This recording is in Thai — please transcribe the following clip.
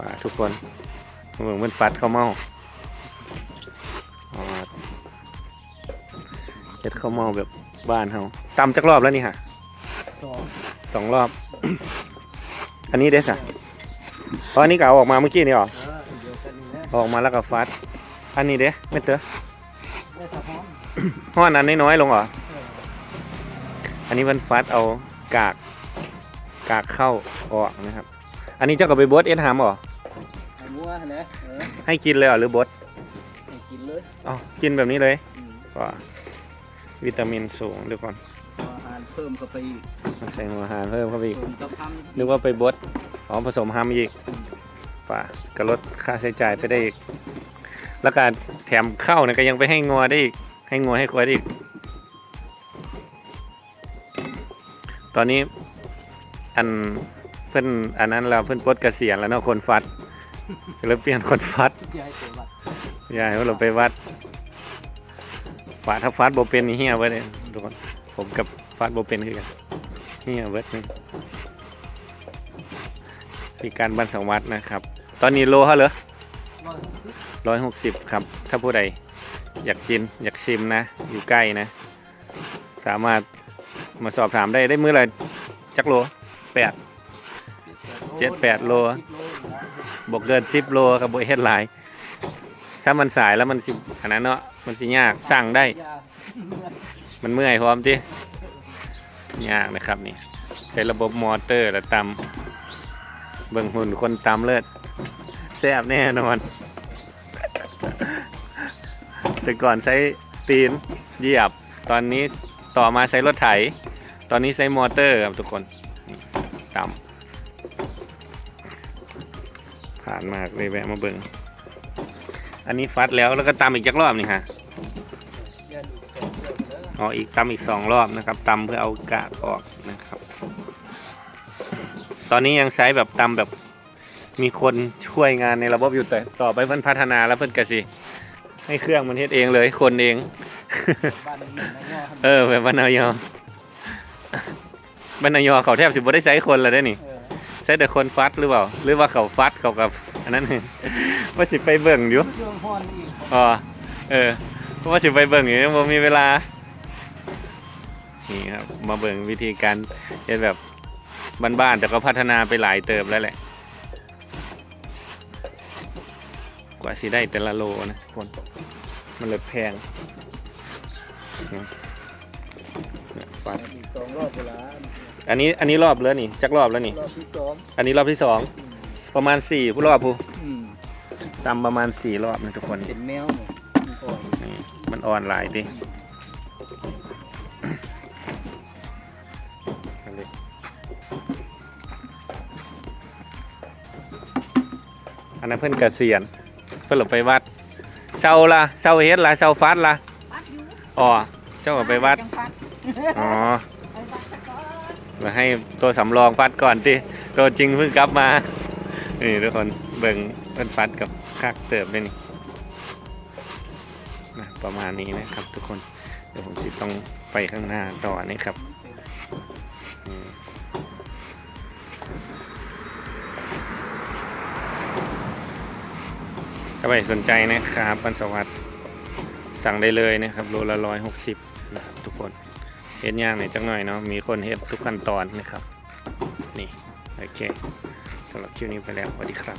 ว่าทุกคนเหมือนมันฟัดข้าวเมาอ๋อเฮ็ดข้าวเมาแบบบ้านเฮาตำจักรอบแล้วนี่ค่ะสองสองรอบ อันนี้เด้สะตอนนี้ก็เอาออกมาเมื่อกี้นี่หรอเออเดียวกันนี่นะเอาออกมาแล้วก็ฟัด อันนี้เด้ไม่เตอได้สะพร้อมห้อนอันน้อยๆลงเหรอเอออันนี้มันฟัดเอากาก กากเข้าออกนะครับ อันนี้เจ้าก็ไปบดเอ็นหามเหรอ ไอ้มัวนะเออให้กินเลยเหรอหรือบดให้กินเลยอ๋อกินแบบนี้เลยอืมก็วิตามินสูงเดี๋ยวก่อนเอาอาหารเพิ่มเข้าไปอีกใส่หัวอาหารเพิ่มเข้าไปอีก เพิ่มกับพังนึกว่าไปบดอ๋อผสมฮัมอีกป่าก็ลดค่าใช้จ่ายไปได้อีก แล้วการแถมข้าวเนี่ยก็ยังไปให้งัวได้อีก ให้งัวให้ควายได้อีก ตอนนี้อันเพื่อนอันนั้นเราเพื่อนปลดเกษียณแล้วเนาะคนฟัด เลยเปลี่ยนคนฟัดยายเสียบัตรยายว่าเราไปวัดฝาถ้าฟัดโบเป็นนี่เฮียเว้ยเลยทุกคนผมกับฟัดโบเป็นคือกันเฮียเว้ยนี่มีการบันสังวัดนะครับ ตอนนี้โลเท่าเหรอร้อยหกสิบร้อยหกสิบครับ ถ้าผู้ใดอยากกินอยากชิมนะ อยู่ใกล้นะ สามารถมาสอบถามได้ได้มื้อละจักโลแปดเจ็ดแปดโล บอกเกินสิบโลครับบเฮ็ดหลาย ถ้ามันสายแล้วมันสิอันนั้นเนาะมันสิยากสั่งได้ มันเมื่อยพร้อมที่ยากนะครับนี่ใช้ระบบมอเตอร์แล้วตำเบิ่งหุ่นคนตำเลิศแซ่บแน่นอน แต่ก่อนใช้ตีนเหยียบ ตอนนี้ต่อมาใช้รถไถ ตอนนี้ใช้มอเตอร์ครับทุกคนนี่ตำานมากเลยแวะมาเบิ่งอันนี้ฟัดแล้วแล้วก็ตำอีกจักรอบนี่ฮะอ๋ออีกตำอีกสองรอบนะครับตำเพื่อเอากากออกนะครับ ตอนนี้ยังใช้แบบตำแบบมีคนช่วยงานในระบบอยู่แต่ต่อไปเพิ่นพัฒนาแล้วเพิ่นกสิให้เครื่องมันเฮ็ดเองเลยคนเอง เออแบบบรรณายอ บรรณายอเขาแทบสิบ่ได้ใช้คนแล้วได้นี่ เออใช้แต่คนฟัดหรือเปล่า หรือว่าเขาฟัดเขากับ อันนั้น ว่าสิไปเบิ่งอยู่เครื่องห้อนอีกอ๋อเออเพราะว่าสิไปเบิ่งอยู่ยังบ่มีเวลา นี่ครับ มาเบิ่งวิธีการเฮ็ดแบบบ้านๆแต่ก็พัฒนาไปหลายเติบแล้วแหละ กว่าสิได้แต่ละโลนะทุกคน มันเลยแพงนะ เนี่ยฟัดอีกสองรอบเวลาอันนี้อันนี้รอบแล้วนี่จักรอบแล้วนี่ รอบที่สองอันนี้รอบที่สองอืมประมาณสี่ผู้รอบผู้อืมตำประมาณสี่รอบนะทุกคนเป็นแมวเนี่ยมันก่อนนี่มันอ่อนหลายดิอันนี้อันนั้นเพิ่นเกษียณเพิ่นหลบไปวัดเศร้าละเศร้าเฮ็ดละเศร้าฟัดละ ปัดอยู่อ๋อ เจ้าก็ไปวัด จังปัด อ๋อมาให้ตัวสำรองฟัดก่อนติตัวจริงเพิ่งกลับมา นี่ทุกคนเบิ่งเพิ่นฟัดกับคักเติบเลยนี่นะประมาณนี้นะครับทุกคน เดี๋ยวผมสิต้องไปข้างหน้าต่อนี่ครับถ้าใครสนใจนะครับปันสวัสดิ์สั่งได้เลยนะครับโลละร้อยหกสิบนะครับทุกคน เฮ็ดยากหน่อยจังหน่อยเนาะมีคนเฮ็ดทุกขั้นตอนนะครับ นี่ โอเคสำหรับคลิปนี้ไปแล้วสวัสดีครับ